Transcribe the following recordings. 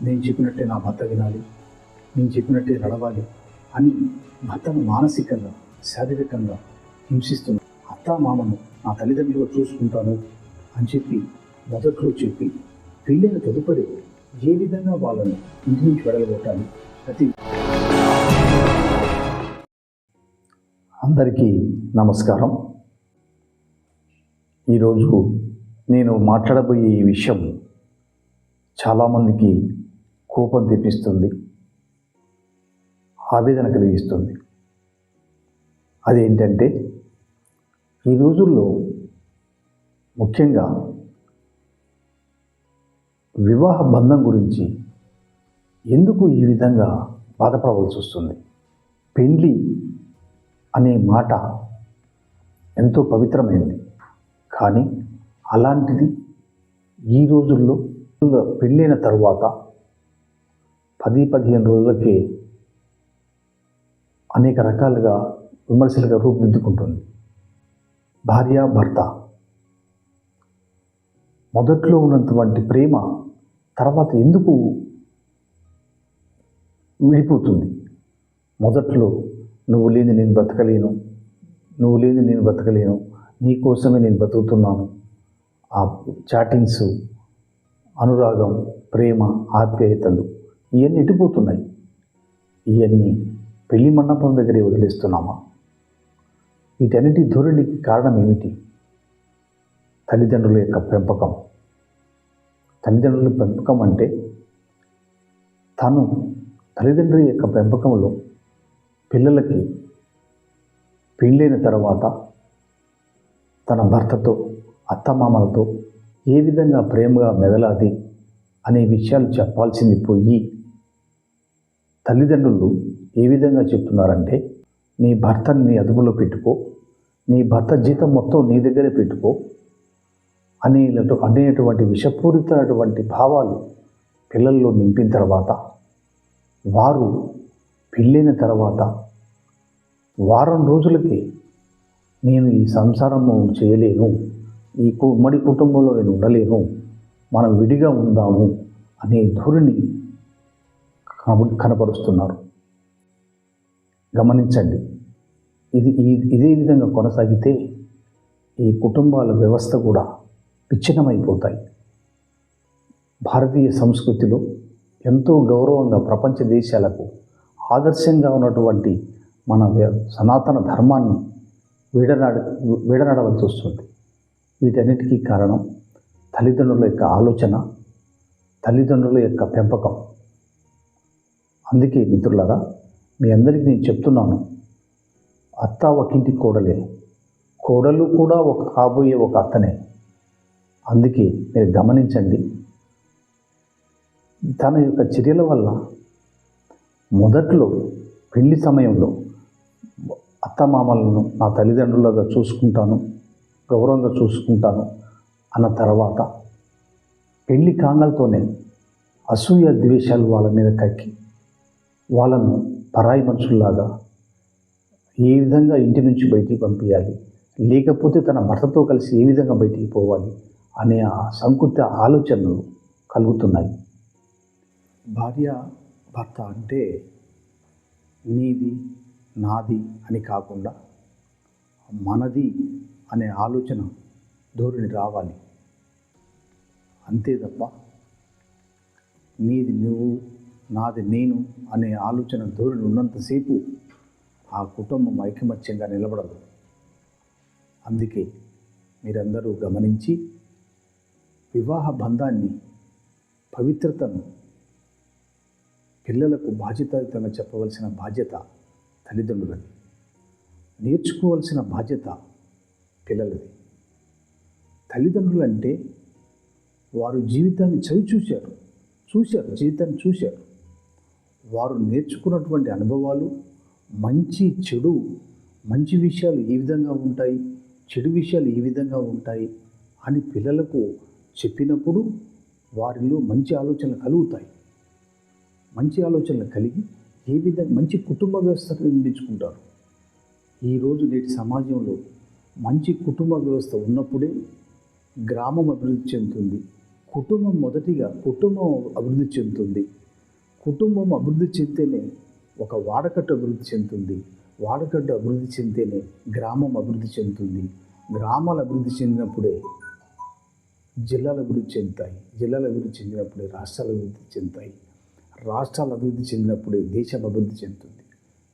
నేను చెప్పినట్టే నా భర్త వినాలి. నేను చెప్పినట్టే నడవాలి అని భర్తను మానసికంగా శారీరకంగా హింసిస్తుంది అత్త మామను నా తల్లిదండ్రులు చూసుకుంటాను అని చెప్పి మొదట్లో చెప్పి పెళ్ళైన తదుపరి ఏ విధంగా వాళ్ళను ఇంటి నుంచి వెడగొట్టాలి ప్రతి అందరికీ నమస్కారం. ఈరోజు నేను మాట్లాడబోయే ఈ విషయం చాలామందికి కోపం తెప్పిస్తుంది. ఆవేదన కలిగిస్తుంది. అదేంటంటే ఈ రోజుల్లో ముఖ్యంగా వివాహ బంధం గురించి ఎందుకు ఈ విధంగా బాధపడవలసి వస్తుంది? పెళ్ళి అనే మాట ఎంతో పవిత్రమైంది. కానీ అలాంటిది ఈ రోజుల్లో పెళ్ళైన తరువాత పది పదిహేను రోజులకే అనేక రకాలుగా విమర్శలుగా రూపుదిద్దుకుంటుంది. భార్య భర్త. మొదట్లో ఉన్నటువంటి ప్రేమ తర్వాత ఎందుకు విడిపోతుంది? మొదట్లో నువ్వు లేని నేను బ్రతకలేను నువ్వు లేని నేను బ్రతకలేను నీ కోసమే నేను బ్రతుకుతున్నాను ఆ చాటింగ్స్ అనురాగం ప్రేమ ఆప్యాయతలు. ఇవన్నీ ఎటుపోతున్నాయి ఇవన్నీ పెళ్ళి మండపం దగ్గరే వదిలేస్తున్నామా? వీటన్నిటి ధోరణికి కారణం ఏమిటి తల్లిదండ్రుల యొక్క పెంపకం. తల్లిదండ్రుల పెంపకం అంటే తను తల్లిదండ్రుల యొక్క పెంపకంలో పిల్లలకి పెళ్ళైన తర్వాత తన భర్తతో అత్తమామలతో ఏ విధంగా ప్రేమగా మెదలాది అనే విషయాలు చెప్పాల్సింది పోయి తల్లిదండ్రులు ఏ విధంగా చెప్తున్నారంటే నీ భర్తని నీ అదుపులో పెట్టుకో నీ భర్త జీతం మొత్తం నీ దగ్గరే పెట్టుకో అనే అనేటువంటి విషపూరితమైనటువంటి భావాలు పిల్లల్లో నింపిన తర్వాత వారు పెళ్ళైన తర్వాత వారం రోజులకి నేను ఈ సంసారము చేయలేను ఈ ఉమ్మడి కుటుంబంలో నేను ఉండలేను మనం విడిగా ఉందాము అనే ధోరణి కనపరుస్తున్నారు. గమనించండి. ఇది ఇదే విధంగా కొనసాగితే ఈ కుటుంబాల వ్యవస్థ కూడా విచ్ఛిన్నమైపోతాయి. భారతీయ సంస్కృతిలో ఎంతో గౌరవంగా ప్రపంచ దేశాలకు ఆదర్శంగా ఉన్నటువంటి మన వ్య- సనాతన ధర్మాన్ని వీడనాడ వీడనాడవలసి వస్తుంది. వీటన్నిటికీ కారణం తల్లిదండ్రుల యొక్క ఆలోచన తల్లిదండ్రుల యొక్క పెంపకం. అందుకే మిత్రులారా మీ అందరికీ నేను చెప్తున్నాను అత్త ఒకింటి కోడలే. కోడలు కూడా ఒక కాబోయే ఒక అత్తనే. అందుకే మీరు గమనించండి తన యొక్క చర్యల వల్ల మొదట్లో పెళ్ళి సమయంలో అత్తమామలను నా తల్లిదండ్రులుగా చూసుకుంటాను గౌరవంగా చూసుకుంటాను అన్న తర్వాత పెళ్ళి కాంగలతోనే అసూయ ద్వేషాలు వాళ్ళ మీద కక్కి వాళ్ళను పరాయి మనుషుల్లాగా ఏ విధంగా ఇంటి నుంచి బయటికి పంపించాలి లేకపోతే తన భర్తతో కలిసి ఏ విధంగా బయటికి పోవాలి అనే ఆ సంకుత ఆలోచనలు కలుగుతున్నాయి. భార్య భర్త అంటే నీది నాది అని కాకుండా మనది అనే ఆలోచన ధోరణి రావాలి. అంతే తప్ప నీది నువ్వు నాది నేను అనే ఆలోచన ధోరణి ఉన్నంతసేపు ఆ కుటుంబం ఐకమత్యంగా నిలబడదు. అందుకే మీరందరూ గమనించి వివాహ బంధాన్ని పవిత్రతను పిల్లలకు బాధ్యతాయుతంగా చెప్పవలసిన బాధ్యత తల్లిదండ్రులది. నేర్చుకోవాల్సిన బాధ్యత పిల్లలది. తల్లిదండ్రులు అంటే వారు జీవితాన్ని చవి చూశారు చూశారు జీవితాన్ని చూశారు. వారు నేర్చుకున్నటువంటి అనుభవాలు మంచి చెడు మంచి విషయాలు ఏ విధంగా ఉంటాయి చెడు విషయాలు ఏ విధంగా ఉంటాయి అని పిల్లలకు చెప్పినప్పుడు వారిలో మంచి ఆలోచనలు కలుగుతాయి. మంచి ఆలోచనలు కలిగి ఏ విధంగా మంచి కుటుంబ వ్యవస్థను నిర్మించుకుంటారు. ఈరోజు నేటి సమాజంలో మంచి కుటుంబ వ్యవస్థ ఉన్నప్పుడే గ్రామం అభివృద్ధి చెందుతుంది. కుటుంబం మొదటిగా కుటుంబం అభివృద్ధి చెందుతుంది. కుటుంబం అభివృద్ధి చెందితేనే ఒక వాడకట్టు అభివృద్ధి చెందుతుంది. వాడకట్టు అభివృద్ధి చెందితేనే గ్రామం అభివృద్ధి చెందుతుంది. గ్రామాలు అభివృద్ధి చెందినప్పుడే జిల్లాలు అభివృద్ధి చెందుతాయి. జిల్లాలు అభివృద్ధి చెందినప్పుడే రాష్ట్రాలు అభివృద్ధి చెందుతాయి. రాష్ట్రాలు అభివృద్ధి చెందినప్పుడే దేశం అభివృద్ధి చెందుతుంది.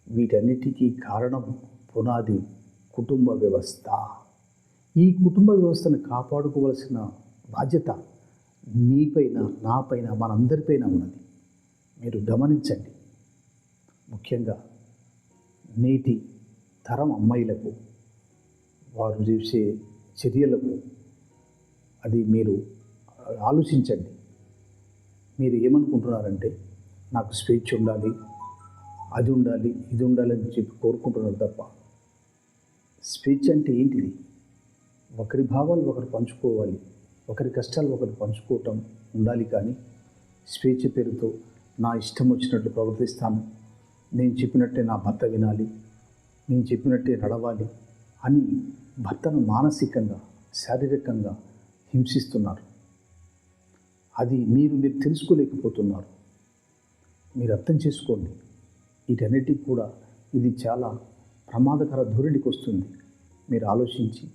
వీటన్నిటికీ కారణం పునాది కుటుంబ వ్యవస్థ. ఈ కుటుంబ వ్యవస్థను కాపాడుకోవలసిన బాధ్యత నీపైన నాపైన మనందరిపైన ఉన్నది. మీరు గమనించండి. ముఖ్యంగా నేటి తరం అమ్మాయిలకు వారు చేసే చర్యలకు అది మీరు ఆలోచించండి. మీరు ఏమనుకుంటున్నారంటే నాకు స్వేచ్ఛ ఉండాలి అది ఉండాలి ఇది ఉండాలి అని చెప్పి కోరుకుంటున్నారు తప్ప స్వేచ్ఛ అంటే ఏంటిది? ఒకరి భావాలు ఒకరు పంచుకోవాలి ఒకరి కష్టాలు ఒకరు పంచుకోవటం ఉండాలి కానీ స్వేచ్ఛ పేరుతో నా ఇష్టం వచ్చినట్లు ప్రవర్తిస్తాను. నేను చెప్పినట్టే నా భర్త వినాలి. నేను చెప్పినట్టే నడవాలి అని భర్తను మానసికంగా శారీరకంగా హింసిస్తున్నారు. అది మీరు మీరు తెలుసుకోలేకపోతున్నారు. మీరు అర్థం చేసుకోండి. వీటన్నిటికి కూడా ఇది చాలా ప్రమాదకర ధోరణికి వస్తుంది. మీరు ఆలోచించి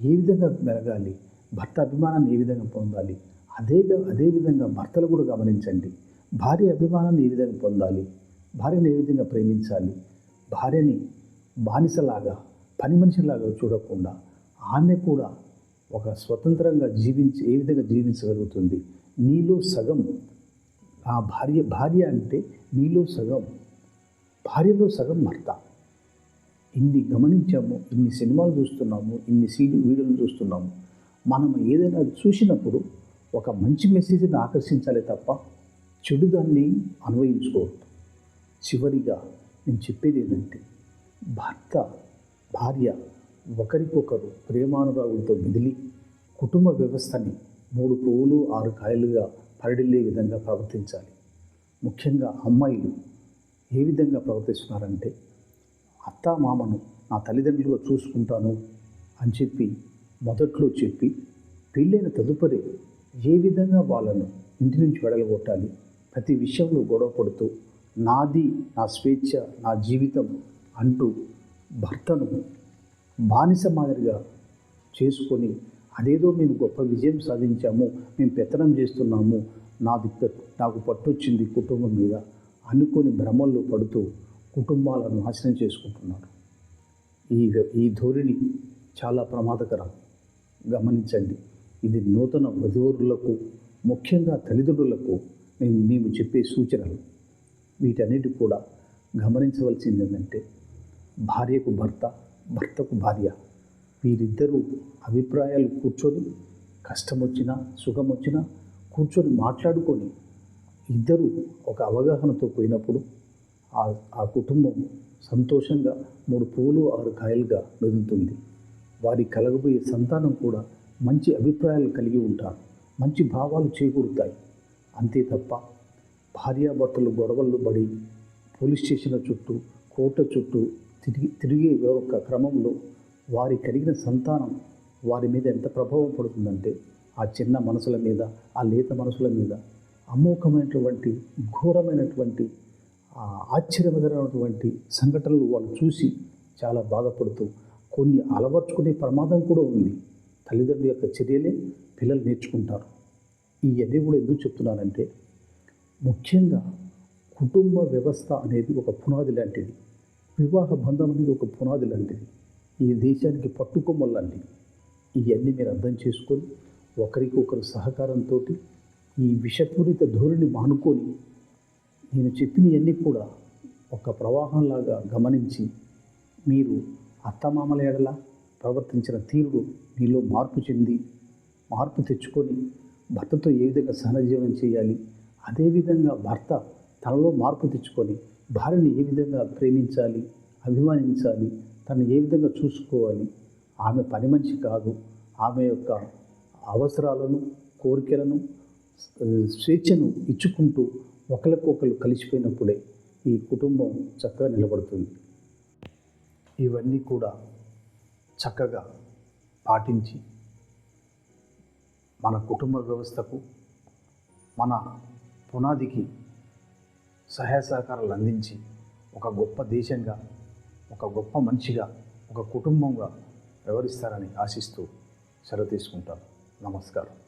ఏ విధంగా మెరగాలి భర్త అభిమానాన్ని ఏ విధంగా పొందాలి అదే అదే విధంగా భర్తలు కూడా గమనించండి. భార్య అభిమానాన్ని ఏ విధంగా పొందాలి? భార్యను ఏ విధంగా ప్రేమించాలి? భార్యని బానిసలాగా పని మనిషిలాగా చూడకుండా ఆమె కూడా ఒక స్వతంత్రంగా జీవించి ఏ విధంగా జీవించగలుగుతుంది? నీలో సగం ఆ భార్య భార్య అంటే నీలో సగం భార్యలో సగం భర్త. ఇన్ని గమనించాము ఇన్ని సినిమాలు చూస్తున్నాము ఇన్ని సీడీ వీడియోలు చూస్తున్నాము. మనం ఏదైనా చూసినప్పుడు ఒక మంచి మెసేజ్ని ఆకర్షించాలి తప్ప చెడు దాన్ని అన్వయించుకోవద్దు చివరిగా నేను చెప్పేది ఏంటంటే భర్త భార్య ఒకరికొకరు ప్రేమానురాగులతో మిదిలి కుటుంబ వ్యవస్థని మూడు పువ్వులు ఆరు కాయలుగా పరిడిల్లే విధంగా ప్రవర్తించాలి. ముఖ్యంగా అమ్మాయిలు ఏ విధంగా ప్రవర్తిస్తున్నారంటే అత్త మామను నా తల్లిదండ్రులుగా చూసుకుంటాను అని చెప్పి మొదట్లో చెప్పి పెళ్ళైన తదుపరి ఏ విధంగా వాళ్ళను ఇంటి నుంచి వెడలగొట్టాలి? ప్రతి విషయంలో గొడవ పడుతూ నాది నా స్వేచ్ఛ నా జీవితం అంటూ భర్తను బానిస మాదిరిగా చేసుకొని అదేదో మేము గొప్ప విజయం సాధించాము మేము పెత్తనం చేస్తున్నాము నాది నాకు పట్టొచ్చింది కుటుంబం మీద అనుకొని భ్రమల్లో పడుతూ కుటుంబాలను నాశనం చేసుకుంటున్నారు. ఈ ఈ ధోరణి చాలా ప్రమాదకరం. గమనించండి ఇది నూతన వధువరులకు ముఖ్యంగా తల్లిదండ్రులకు మేము చెప్పే సూచనలు. వీటన్నిటి కూడా గమనించవలసింది ఏంటంటే భార్యకు భర్త భర్తకు భార్య వీరిద్దరూ అభిప్రాయాలు కూర్చొని కష్టం వచ్చినా సుఖం వచ్చినా కూర్చొని మాట్లాడుకొని ఇద్దరు ఒక అవగాహనతో పోయినప్పుడు ఆ కుటుంబం సంతోషంగా మూడు పువ్వులు ఆరు కాయలుగా మెదులుతుంది. వారి కలగబోయే సంతానం కూడా మంచి అభిప్రాయాలు కలిగి ఉంటారు. మంచి భావాలు చేకూరుతాయి. అంతే తప్ప భార్యాభర్తలు గొడవలు పడి పోలీస్ స్టేషన్ల చుట్టూ కోర్టు చుట్టూ తిరిగి తిరిగే యొక్క క్రమంలో వారి కలిగిన సంతానం వారి మీద ఎంత ప్రభావం పడుతుందంటే ఆ చిన్న మనసుల మీద ఆ లేత మనసుల మీద అమోఘమైనటువంటి ఘోరమైనటువంటి ఆశ్చర్యకరమైనటువంటి సంఘటనలు వాళ్ళు చూసి చాలా బాధపడుతూ కొన్ని అలవర్చుకునే ప్రమాదం కూడా ఉంది. తల్లిదండ్రుల యొక్క చర్యలే పిల్లలు నేర్చుకుంటారు. ఇవన్నీ కూడా ఎందుకు చెప్తున్నానంటే ముఖ్యంగా కుటుంబ వ్యవస్థ అనేది ఒక పునాది లాంటిది. వివాహ బంధం అనేది ఒక పునాది లాంటిది. ఈ దేశానికి పట్టుకొమ్మలు లాంటిది ఇవన్నీ మీరు అర్థం చేసుకొని ఒకరికొకరు సహకారంతో ఈ విషపూరిత ధోరణి మానుకొని నేను చెప్పినవన్నీ కూడా ఒక ప్రవాహంలాగా గమనించి మీరు అత్తమామల ఎడల ప్రవర్తించిన తీరుడు మీలో మార్పు చెంది మార్పు తెచ్చుకొని భర్తతో ఏ విధంగా సహనజీవనం చేయాలి? అదేవిధంగా భర్త తనలో మార్పు తెచ్చుకొని భార్యని ఏ విధంగా ప్రేమించాలి? అభిమానించాలి? తను ఏ విధంగా చూసుకోవాలి? ఆమె పని మనిషి కాదు. ఆమె యొక్క అవసరాలను కోరికలను స్వేచ్ఛను ఇచ్చుకుంటూ ఒకరికొకరు కలిసిపోయినప్పుడే ఈ కుటుంబం చక్కగా నిలబడుతుంది. ఇవన్నీ కూడా చక్కగా పాటించి మన కుటుంబ వ్యవస్థకు మన పునాదికి సహాయ సహకారాలు అందించి ఒక గొప్ప దేశంగా ఒక గొప్ప మనిషిగా ఒక కుటుంబంగా వ్యవహరిస్తారని ఆశిస్తూ సెలవు తీసుకుంటాను. నమస్కారం.